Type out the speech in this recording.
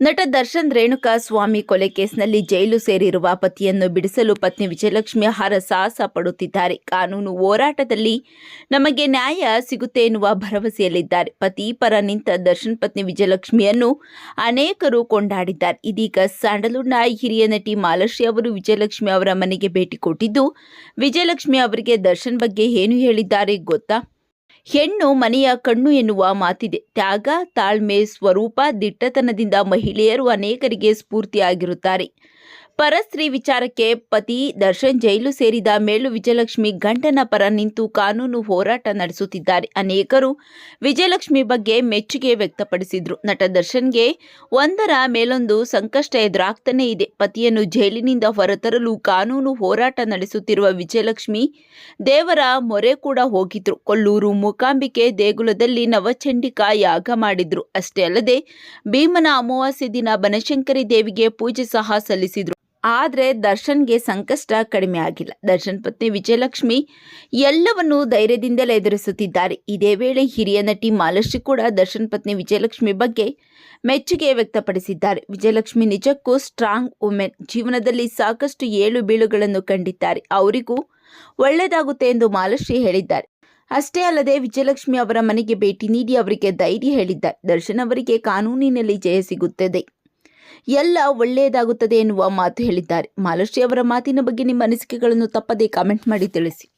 ನಟ ದರ್ಶನ್ ರೇಣುಕಾ ಸ್ವಾಮಿ ಕೊಲೆ ಕೇಸ್ನಲ್ಲಿ ಜೈಲು ಸೇರಿರುವ ಪತಿಯನ್ನು ಬಿಡಿಸಲು ಪತ್ನಿ ವಿಜಯಲಕ್ಷ್ಮಿ ಹರ ಸಾಹಸ ಪಡುತ್ತಿದ್ದಾರೆ. ಕಾನೂನು ಹೋರಾಟದಲ್ಲಿ ನಮಗೆ ನ್ಯಾಯ ಸಿಗುತ್ತೆ ಎನ್ನುವ ಭರವಸೆಯಲ್ಲಿದ್ದಾರೆ. ಪತಿ ಪರ ನಿಂತ ದರ್ಶನ್ ಪತ್ನಿ ವಿಜಯಲಕ್ಷ್ಮಿಯನ್ನು ಅನೇಕರು ಕೊಂಡಾಡಿದ್ದಾರೆ. ಇದೀಗ ಸ್ಯಾಂಡಲ್ವುಡ್ನ ಹಿರಿಯ ನಟಿ ಮಾಲಶ್ರೀ ಅವರು ವಿಜಯಲಕ್ಷ್ಮಿ ಅವರ ಮನೆಗೆ ಭೇಟಿ ಕೊಟ್ಟಿದ್ದು, ವಿಜಯಲಕ್ಷ್ಮಿ ಅವರಿಗೆ ದರ್ಶನ್ ಬಗ್ಗೆ ಏನು ಹೇಳಿದ್ದಾರೆ ಗೊತ್ತಾ? ಹೆಣ್ಣು ಮನೆಯ ಕಣ್ಣು ಎನ್ನುವ ಮಾತಿದೆ. ತ್ಯಾಗ ತಾಳ್ಮೆ ಸ್ವರೂಪ ದಿಟ್ಟತನದಿಂದ ಮಹಿಳೆಯರು ಅನೇಕರಿಗೆ ಸ್ಫೂರ್ತಿಯಾಗಿರುತ್ತಾರೆ. ಪರಸ್ತ್ರೀ ವಿಚಾರಕ್ಕೆ ಪತಿ ದರ್ಶನ್ ಜೈಲು ಸೇರಿದ ಮೇಲು ವಿಜಯಲಕ್ಷ್ಮಿ ಗಂಟನ ಪರ ನಿಂತು ಕಾನೂನು ಹೋರಾಟ ನಡೆಸುತ್ತಿದ್ದಾರೆ. ಅನೇಕರು ವಿಜಯಲಕ್ಷ್ಮಿ ಬಗ್ಗೆ ಮೆಚ್ಚುಗೆ ವ್ಯಕ್ತಪಡಿಸಿದ್ರು. ನಟ ದರ್ಶನ್ಗೆ ಒಂದರ ಮೇಲೊಂದು ಸಂಕಷ್ಟ ಎದುರಾಗ್ತಾನೇ ಇದೆ. ಪತಿಯನ್ನು ಜೈಲಿನಿಂದ ಹೊರತರಲು ಕಾನೂನು ಹೋರಾಟ ನಡೆಸುತ್ತಿರುವ ವಿಜಯಲಕ್ಷ್ಮಿ ದೇವರ ಮೊರೆ ಕೂಡ ಹೋಗಿದ್ರು. ಕೊಲ್ಲೂರು ಮೂಕಾಂಬಿಕೆ ದೇಗುಲದಲ್ಲಿ ನವಚಂಡಿಕಾ ಯಾಗ ಮಾಡಿದ್ರು. ಅಷ್ಟೇ ಅಲ್ಲದೆ ಭೀಮನ ಅಮಾವಾಸ್ಯೆ ದಿನ ಬನಶಂಕರಿ ದೇವಿಗೆ ಪೂಜೆ ಸಹ ಸಲ್ಲಿಸಿದ್ರು. ಆದರೆ ದರ್ಶನ್ಗೆ ಸಂಕಷ್ಟ ಕಡಿಮೆ ಆಗಿಲ್ಲ. ದರ್ಶನ್ ಪತ್ನಿ ವಿಜಯಲಕ್ಷ್ಮಿ ಎಲ್ಲವನ್ನೂ ಧೈರ್ಯದಿಂದಲೇ ಎದುರಿಸುತ್ತಿದ್ದಾರೆ. ಇದೇ ವೇಳೆ ಹಿರಿಯ ನಟಿ ಮಾಲಶ್ರೀ ಕೂಡ ದರ್ಶನ್ ಪತ್ನಿ ವಿಜಯಲಕ್ಷ್ಮಿ ಬಗ್ಗೆ ಮೆಚ್ಚುಗೆ ವ್ಯಕ್ತಪಡಿಸಿದ್ದಾರೆ. ವಿಜಯಲಕ್ಷ್ಮಿ ನಿಜಕ್ಕೂ ಸ್ಟ್ರಾಂಗ್ ವುಮೆನ್. ಜೀವನದಲ್ಲಿ ಸಾಕಷ್ಟು ಏಳು ಬೀಳುಗಳನ್ನು ಕಂಡಿದ್ದಾರೆ. ಅವರಿಗೂ ಒಳ್ಳೆಯದಾಗುತ್ತೆ ಎಂದು ಮಾಲಶ್ರೀ ಹೇಳಿದ್ದಾರೆ. ಅಷ್ಟೇ ಅಲ್ಲದೆ ವಿಜಯಲಕ್ಷ್ಮಿ ಅವರ ಮನೆಗೆ ಭೇಟಿ ನೀಡಿ ಅವರಿಗೆ ಧೈರ್ಯ ಹೇಳಿದ್ದಾರೆ. ದರ್ಶನ್ ಅವರಿಗೆ ಕಾನೂನಿನಲ್ಲಿ ಜಯ ಸಿಗುತ್ತದೆ. ಎಲ್ಲ ಒಳ್ಳೆಯದಾಗುತ್ತದೆ ಎನ್ನುವ ಮಾತು ಹೇಳಿದ್ದಾರೆ. ಮಾಲಶ್ರೀ ಅವರ ಮಾತಿನ ಬಗ್ಗೆ ನಿಮ್ಮ ಅನಿಸಿಕೆಗಳನ್ನು ತಪ್ಪದೇ ಕಾಮೆಂಟ್ ಮಾಡಿ ತಿಳಿಸಿ.